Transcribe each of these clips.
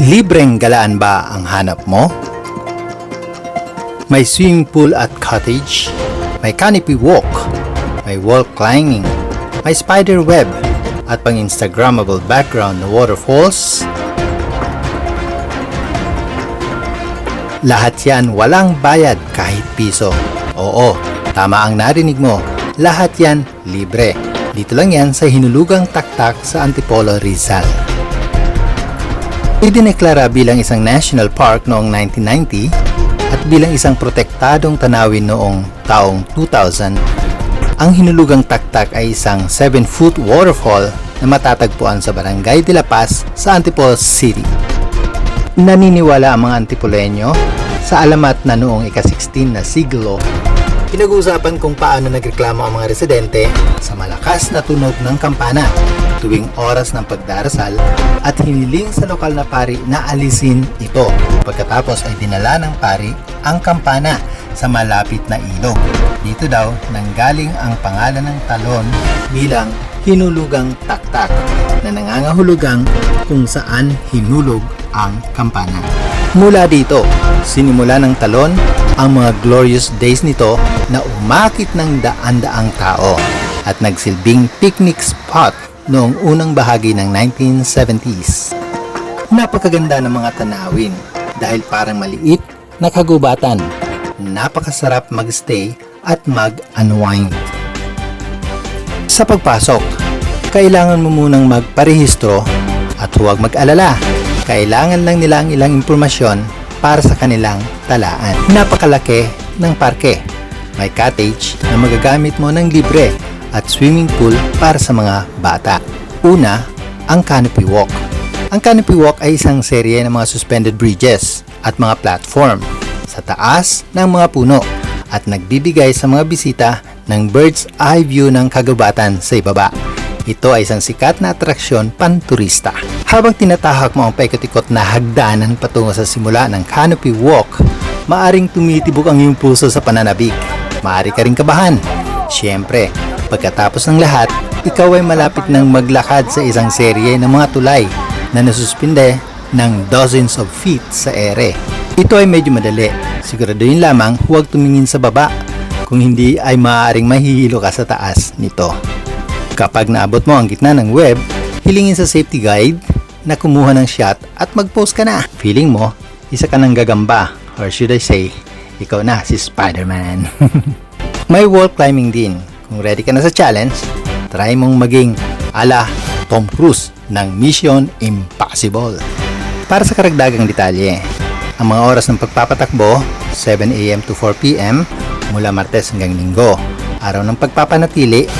Libreng galaan ba ang hanap mo? May swimming pool at cottage, may canopy walk, may wall climbing, may spider web, at pang Instagrammable background na waterfalls. Lahat yan walang bayad kahit piso. Oo, tama ang narinig mo. Lahat yan libre. Dito lang yan sa Hinulugang Taktak sa Antipolo, Rizal. Idineklara bilang isang national park noong 1990 at bilang isang protektadong tanawin noong taong 2000, ang Hinulugang Taktak ay isang 7-foot waterfall na matatagpuan sa Barangay de la Paz sa Antipolo City. Naniniwala ang mga Antipoleño sa alamat na noong ika-16 na siglo. Pinag-uusapan kung paano nagreklamo ang mga residente sa malakas na tunog ng kampana tuwing oras ng pagdarasal at hiniling sa lokal na pari na alisin ito. Pagkatapos ay dinala ng pari ang kampana sa malapit na ilog. Dito daw nanggaling ang pangalan ng talon bilang hinulugang taktak na nangangahulugang kung saan hinulog ang kampana. Mula dito, sinimula ng talon ang mga glorious days nito na umakit ng daan-daang tao at nagsilbing picnic spot noong unang bahagi ng 1970s. Napakaganda ng mga tanawin dahil parang maliit na kagubatan. Napakasarap magstay at mag-unwind. Sa pagpasok, kailangan mo munang magparehistro at huwag mag-alala. Kailangan lang nila ang ilang impormasyon para sa kanilang talaan. Napakalaki ng parke. May cottage na magagamit mo ng libre at swimming pool para sa mga bata. Una, ang Canopy Walk. Ang Canopy Walk ay isang serye ng mga suspended bridges at mga platform sa taas ng mga puno at nagbibigay sa mga bisita ng bird's eye view ng kagubatan sa ibaba. Ito ay isang sikat na atraksyon panturista. Habang tinatahak mo ang paikot-ikot na hagdanan patungo sa simula ng Canopy Walk, maaring tumitibok ang iyong puso sa pananabik. Maari ka ring kabahan. Siyempre, pagkatapos ng lahat, ikaw ay malapit ng maglakad sa isang serye ng mga tulay na nasuspinde ng dozens of feet sa ere. Ito ay medyo madali. Siguraduhin lamang huwag tumingin sa baba kung hindi ay maaaring mahihilo ka sa taas nito. Kapag naabot mo ang gitna ng web, hilingin sa safety guide na kumuha ng shot at mag-post ka na. Feeling mo, isa ka ng gagamba or should I say, ikaw na si Spider-Man. May wall climbing din. Kung ready ka na sa challenge, try mong maging ala Tom Cruise ng Mission Impossible. Para sa karagdagang detalye, ang mga oras ng pagpapatakbo, 7am to 4pm, mula Martes hanggang Linggo. Araw ng pagpapanatili,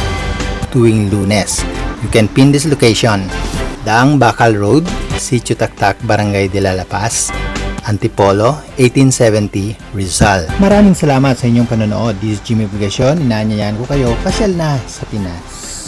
tuwing lunes. You can pin this location. Daang Bakal Road, Sitio Taktak, Barangay de la Paz, Antipolo, 1870, Rizal. Maraming salamat sa inyong panonood. This is Jimmy Obligacion. Inaanyayahan ko kayo, pasyal na sa Pinas.